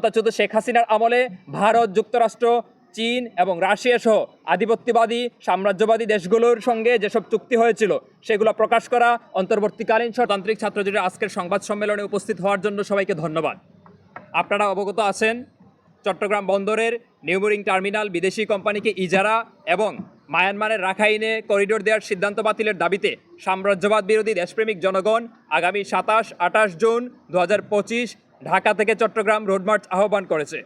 ক্ষমতাচ্যুত শেখ হাসিনার আমলে ভারত, যুক্তরাষ্ট্র, চীন এবং রাশিয়া সহ আধিপত্যবাদী, সাম্রাজ্যবাদী দেশগুলোর সঙ্গে যেসব চুক্তি হয়েছিল, সেগুলো প্রকাশ করা অন্তর্বর্তীকালীন স্বতান্ত্রিক ছাত্রজীবীর আজকের সংবাদ সম্মেলনে উপস্থিত হওয়ার জন্য সবাইকে ধন্যবাদ। আপনারা অবগত আছেন, চট্টগ্রাম বন্দরের নিউমোরিং টার্মিনাল বিদেশি কোম্পানিকে ইজারা এবং মায়ানমারের রাখাইনে করিডোর দেওয়ার সিদ্ধান্ত বাতিলের দাবিতে সাম্রাজ্যবাদ বিরোধী দেশপ্রেমিক জনগণ আগামী সাতাশ আঠাশ জুন দু হাজার পঁচিশ ঢাকা থেকে চট্টগ্রাম রোডমার্চ আহ্বান করেছে।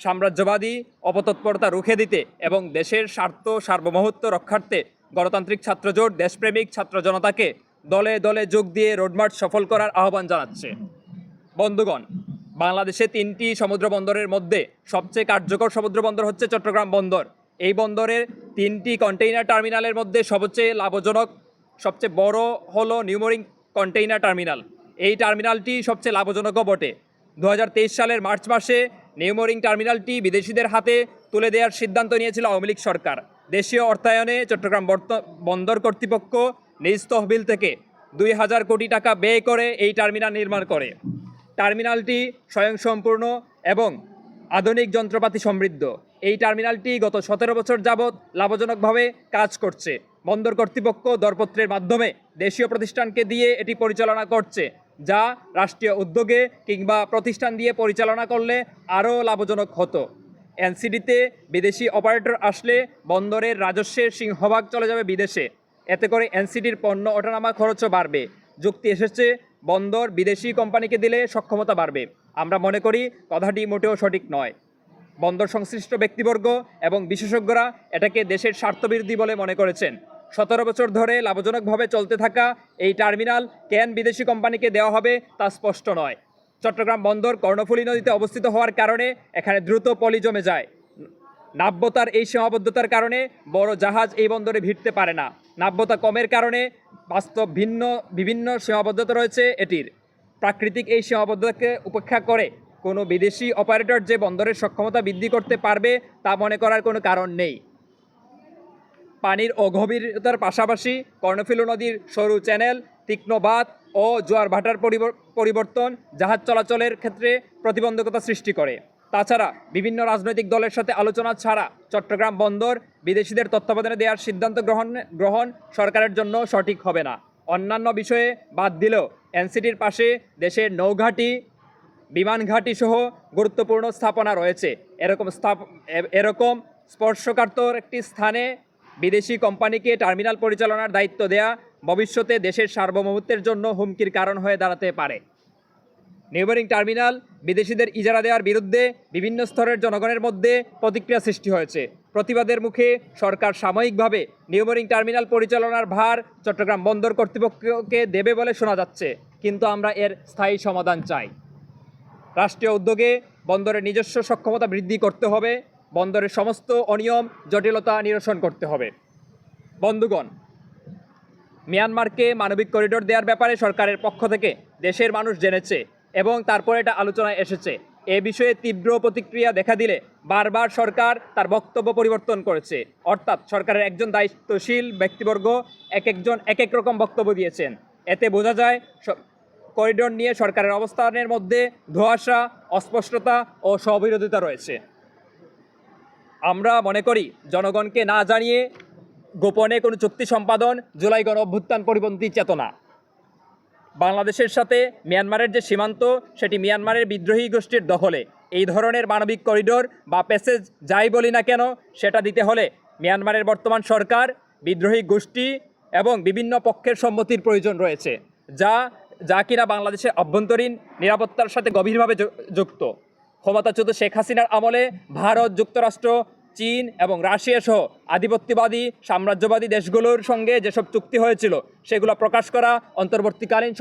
সাম্রাজ্যবাদী অপতৎপরতা রুখে দিতে এবং দেশের স্বার্থ, সার্বভৌমত্ব রক্ষার্থে গণতান্ত্রিক ছাত্রজোট, দেশপ্রেমিক ছাত্র জনতাকে দলে দলে যোগ দিয়ে রোডমার্চ সফল করার আহ্বান জানাচ্ছে। বন্ধুগণ, বাংলাদেশে তিনটি সমুদ্র বন্দরের মধ্যে সবচেয়ে কার্যকর সমুদ্র বন্দর হচ্ছে চট্টগ্রাম বন্দর। এই বন্দরের তিনটি কন্টেইনার টার্মিনালের মধ্যে সবচেয়ে লাভজনক, সবচেয়ে বড় হলো নিউমোরিং কন্টেইনার টার্মিনাল। এই টার্মিনালটি সবচেয়ে লাভজনকও বটে। দু হাজার তেইশ সালের মার্চ মাসে নিউমোরিং টার্মিনালটি বিদেশিদের হাতে তুলে দেওয়ার সিদ্ধান্ত নিয়েছিল আওয়ামী লীগ সরকার। দেশীয় অর্থায়নে চট্টগ্রাম বন্দর কর্তৃপক্ষ নিজ তহবিল থেকে দুই হাজার কোটি টাকা ব্যয় করে এই টার্মিনাল নির্মাণ করে। টার্মিনালটি স্বয়ংসম্পূর্ণ এবং আধুনিক যন্ত্রপাতি সমৃদ্ধ। এই টার্মিনালটি গত সতেরো বছর যাবৎ লাভজনকভাবে কাজ করছে। বন্দর কর্তৃপক্ষ দরপত্রের মাধ্যমে দেশীয় প্রতিষ্ঠানকে দিয়ে এটি পরিচালনা করছে। যা রাষ্ট্রীয় উদ্যোগে কিংবা প্রতিষ্ঠান দিয়ে পরিচালনা করলে আরও লাভজনক হতো। এনসিডিতে বিদেশি অপারেটর আসলে বন্দরের রাজস্বের সিংহভাগ চলে যাবে বিদেশে। এতে করে এনসিডির পণ্য ওঠানামা খরচও বাড়বে। যুক্তি এসেছে, বন্দর বিদেশি কোম্পানিকে দিলে সক্ষমতা বাড়বে। আমরা মনে করি কথাটি মোটেও সঠিক নয়। বন্দর সংশ্লিষ্ট ব্যক্তিবর্গ এবং বিশেষজ্ঞরা এটাকে দেশের স্বার্থবিরোধী বলে মনে করেছেন। সতেরো বছর ধরে লাভজনকভাবে চলতে থাকা এই টার্মিনাল কেন বিদেশি কোম্পানিকে দেওয়া হবে তা স্পষ্ট নয়। চট্টগ্রাম বন্দর কর্ণফুলী নদীতে অবস্থিত হওয়ার কারণে এখানে দ্রুত পলি জমে যায়। নাব্যতার এই সীমাবদ্ধতার কারণে বড় জাহাজ এই বন্দরে ভিড়তে পারে না। নাব্যতা কমের কারণে বাস্তব ভিন্ন, বিভিন্ন সীমাবদ্ধতা রয়েছে এটির। প্রাকৃতিক এই সীমাবদ্ধতাকে উপেক্ষা করে কোনো বিদেশি অপারেটর যে বন্দরের সক্ষমতা বৃদ্ধি করতে পারবে তা মনে করার কোনো কারণ নেই। পানির অগভীরতার পাশাপাশি কর্ণফিলু নদীর সরু চ্যানেল, তীক্ষ্ণ বাঁধ ও জোয়ার ভাটার পরিবর্তন জাহাজ চলাচলের ক্ষেত্রে প্রতিবন্ধকতা সৃষ্টি করে। তাছাড়া বিভিন্ন রাজনৈতিক দলের সাথে আলোচনা ছাড়া চট্টগ্রাম বন্দর বিদেশিদের তত্ত্বাবধানে দেওয়ার সিদ্ধান্ত গ্রহণ গ্রহণ সরকারের জন্য সঠিক হবে না। অন্যান্য বিষয়ে বাদ দিলেও এনসিটির পাশে দেশের নৌঘাটি, বিমান ঘাঁটি সহ গুরুত্বপূর্ণ স্থাপনা রয়েছে। এরকম স্থাপ এরকম স্পর্শকাতর একটি স্থানে বিদেশি কোম্পানিকে টার্মিনাল পরিচালনার দায়িত্ব দেয়া ভবিষ্যতে দেশের সার্বভৌমত্বের জন্য হুমকির কারণ হয়ে দাঁড়াতে পারে। নিউবারিং টার্মিনাল বিদেশিদের ইজারা দেওয়ার বিরুদ্ধে বিভিন্ন স্তরের জনগণের মধ্যে প্রতিক্রিয়া সৃষ্টি হয়েছে। প্রতিবাদের মুখে সরকার সাময়িকভাবে নিউবারিং টার্মিনাল পরিচালনার ভার চট্টগ্রাম বন্দর কর্তৃপক্ষকে দেবে বলে শোনা যাচ্ছে, কিন্তু আমরা এর স্থায়ী সমাধান চাই। রাষ্ট্রীয় উদ্যোগে বন্দরের নিজস্ব সক্ষমতা বৃদ্ধি করতে হবে। বন্দরের সমস্ত অনিয়ম, জটিলতা নিরসন করতে হবে। বন্ধুগণ, মিয়ানমারকে মানবিক করিডোর দেওয়ার ব্যাপারে সরকারের পক্ষ থেকে দেশের মানুষ জেনেছে এবং তারপরে এটা আলোচনায় এসেছে। এ বিষয়ে তীব্র প্রতিক্রিয়া দেখা দিলে বারবার সরকার তার বক্তব্য পরিবর্তন করেছে। অর্থাৎ সরকারের একজন দায়িত্বশীল ব্যক্তিবর্গ এক একজন এক এক রকম বক্তব্য দিয়েছেন। এতে বোঝা যায় করিডোর নিয়ে সরকারের অবস্থানের মধ্যে ধোঁয়াশা, অস্পষ্টতা ও স্ববিরোধিতা রয়েছে। আমরা মনে করি জনগণকে না জানিয়ে গোপনে কোনো চুক্তি সম্পাদন জুলাই গণ অভ্যুত্থান পরিপন্থী চেতনা। বাংলাদেশের সাথে মিয়ানমারের যে সীমান্ত, সেটি মিয়ানমারের বিদ্রোহী গোষ্ঠীর দখলে। এই ধরনের মানবিক করিডোর বা প্যাসেজ যাই বলি না কেন, সেটা দিতে হলে মিয়ানমারের বর্তমান সরকার, বিদ্রোহী গোষ্ঠী এবং বিভিন্ন পক্ষের সম্মতির প্রয়োজন রয়েছে, যা যা কিনা বাংলাদেশের অভ্যন্তরীণ নিরাপত্তার সাথে গভীরভাবে যুক্ত। ক্ষমতাচ্যুত শেখ হাসিনার আমলে ভারত, যুক্তরাষ্ট্র, চীন এবং রাশিয়া সহ আধিপত্যবাদী, সাম্রাজ্যবাদী দেশগুলোর সঙ্গে যেসব চুক্তি হয়েছিল, সেগুলো প্রকাশ করা অন্তর্বর্তীকালীন